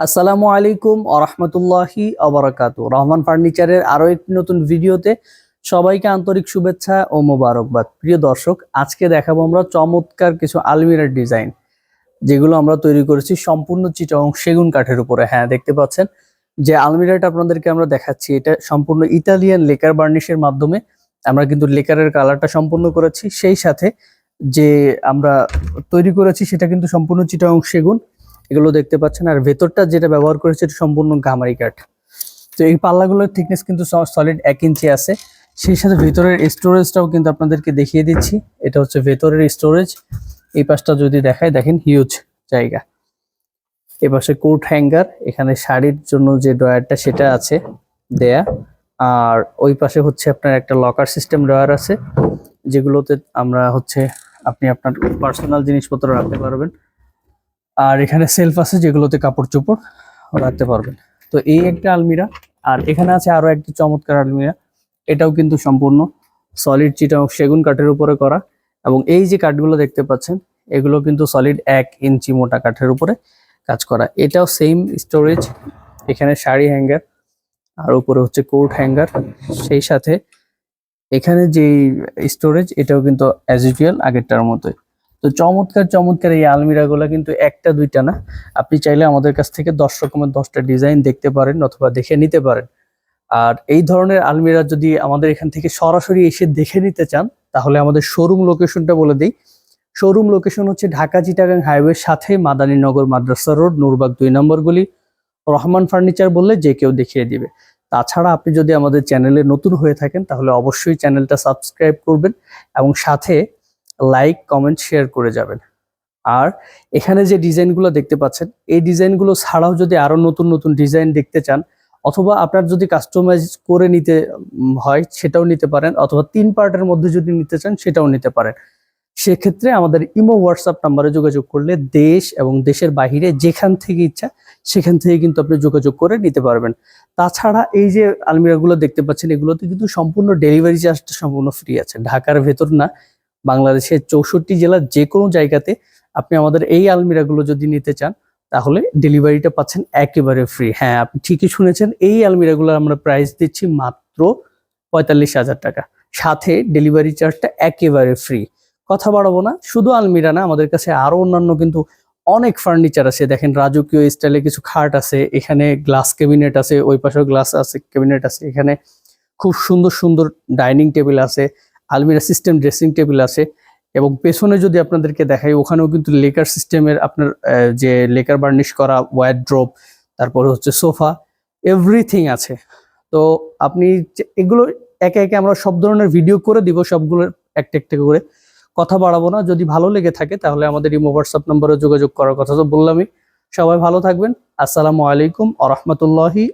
আসসালামু আলাইকুম আরহামতুল্লাহি আবরাকাত রহমান ফার্নিচারের আরও একটি নতুন ভিডিওতে সবাইকে আন্তরিক শুভেচ্ছা ও মোবারকবাদ। প্রিয় দর্শক, আজকে দেখাবো আমরা চমৎকার কিছু আলমিরার ডিজাইন, যেগুলো আমরা তৈরি করেছি সম্পূর্ণ চিটং সেগুন কাঠের উপরে। হ্যাঁ দেখতে পাচ্ছেন যে আলমিরাটা আপনাদেরকে আমরা দেখাচ্ছি। এটা সম্পূর্ণ ইতালিয়ান লেকার বার্নিশের মাধ্যমে আমরা কিন্তু লেকারের কালারটা সম্পূর্ণ করেছি। সেই সাথে যে আমরা তৈরি করেছি সেটা কিন্তু সম্পূর্ণ চিটং সেগুন। এগুলো দেখতে পাচ্ছেন। আর ভেতরটা যেটা ব্যবহার করেছে এটা সম্পূর্ণ গামারি কাঠ। তো এই পাল্লাগুলোর থিকনেস কিন্তু সলিড এক ইঞ্চি আছে। সেই সাথে ভেতরের স্টোরেজটাও কিন্তু আপনাদেরকে দেখিয়ে দিচ্ছি। এটা হচ্ছে ভেতরের স্টোরেজ এই পাশটা যদি দেখায়, দেখেন হিউজ জায়গা। এ পাশে কোট হ্যাঙ্গার এখানে শাড়ির জন্য যে ড্রয়ারটা সেটা আছে দেয়া। আর ওই পাশে হচ্ছে আপনার একটা লকার সিস্টেম ড্রয়ার আছে, যেগুলোতে আমরা হচ্ছে আপনি আপনার পার্সোনাল জিনিসপত্র রাখতে পারবেন। আর এখানে সেলফ আছে যেগুলোতে কাপড় চোপড় রাখতে পারবেন। তো এই একটা আলমিরা, আর এখানে আছে আরও একটি চমৎকার আলমিরা। এটাও কিন্তু সম্পূর্ণ সলিড চিটা সেগুন কাঠের উপরে করা এবং এই যে কাঠগুলো দেখতে পাচ্ছেন, এগুলো কিন্তু সলিড এক ইঞ্চি মোটা কাঠের উপরে কাজ করা। এটাও সেম স্টোরেজ এখানে শাড়ি হ্যাঙ্গার আর উপরে হচ্ছে কোট হ্যাঙ্গার সেই সাথে এখানে যে স্টোরেজ এটাও কিন্তু অ্যাজ আগেরটার মতোই। তো চমৎকার চমৎকার এই আলমিরাগুলো কিন্তু একটা, দুইটা না? আপনি চাইলে আমাদের কাছ থেকে দশ রকমের দশটা ডিজাইন দেখতে পারেন অথবা দেখে নিতে পারেন। আর এই ধরনের আলমিরা যদি আমাদের এখান থেকে সরাসরি এসে দেখে নিতে চান, তাহলে আমাদের শোরুম লোকেশনটা বলে দিই। শোরুম লোকেশন হচ্ছে ঢাকা চিটাগাং হাইওয়ের সাথে মাদানীনগর মাদ্রাসা রোড, নুরবাগ দুই নম্বর গলি। রহমান ফার্নিচার বললে যে কেউ দেখিয়ে দিবে। তাছাড়া আপনি যদি আমাদের চ্যানেলে নতুন হয়ে থাকেন, তাহলে অবশ্যই চ্যানেলটা সাবস্ক্রাইব করবেন এবং সাথে লাইক কমেন্ট শেয়ার করে যাবেন। আর এখানে যে ডিজাইনগুলো দেখতে পাচ্ছেন, এই ডিজাইনগুলো ছাড়াও যদি আরও নতুন নতুন ডিজাইন দেখতে চান, অথবা আপনার যদি কাস্টমাইজ করে নিতে হয়, সেটাও নিতে পারেন, অথবা তিন পার্টের মধ্যে যদি নিতে চান, সেটাও নিতে পারেন। সেক্ষেত্রে আমাদের ইমো হোয়াটসঅ্যাপ নাম্বারে যোগাযোগ করলে দেশ এবং দেশের বাইরে যেখান থেকে ইচ্ছা, সেখান থেকে কিন্তু আপনি যোগাযোগ করে নিতে পারবেন। তাছাড়া এই যে আলমিরাগুলো দেখতে পাচ্ছেন, এগুলোতে কিন্তু সম্পূর্ণ ডেলিভারি চার্জটা সম্পূর্ণ ফ্রি আছে। ঢাকার ভেতর না বাংলাদেশের চৌষট্টি জেলার যে কোনো জায়গাতে আপনি আমাদের এই আলমিরাগুলো যদি নিতে চান, তাহলে ডেলিভারিটা পাচ্ছেন একেবারে ফ্রি হ্যাঁ আপনি ঠিকই শুনেছেন, এই আলমিরাগুলো আমরা প্রাইস দিচ্ছি মাত্র পঁয়তাল্লিশ হাজার টাকা। সাথে ডেলিভারি চার্জটা একেবারে ফ্রি কথা বাড়াবো না, শুধু আলমিরা না, আমাদের কাছে আরও অন্যান্য কিন্তু অনেক ফার্নিচার আছে। দেখেন রাজকীয় স্টাইলে কিছু খাট আছে, এখানে গ্লাস ক্যাবিনেট আছে, ওই পাশেও গ্লাস আছে ক্যাবিনেট আছে, এখানে খুব সুন্দর সুন্দর ডাইনিং টেবিল আছে। আলমিরা সিস্টেম ড্রেসিং টেবিল আছে এবং পেছনে যদি আপনাদেরকে দেখাই, ওখানেও কিন্তু লেকার সিস্টেমের আপনার যে লেকার বার্নিশ করা ওয়ারড্রোপ তারপরে হচ্ছে সোফা এভরিথিং আছে। তো আপনি এগুলো একে একে আমরা সব ধরনের ভিডিও করে দিব, সবগুলো একটা একটা করে। কথা বাড়াবো না, যদি ভালো লেগে থাকে তাহলে আমাদের ইমো হোয়াটসঅ্যাপ নম্বরে যোগাযোগ করার কথা তো বললামই। সবাই ভালো থাকবেন। আসসালামু আলাইকুম আ রহমতুল্লাহি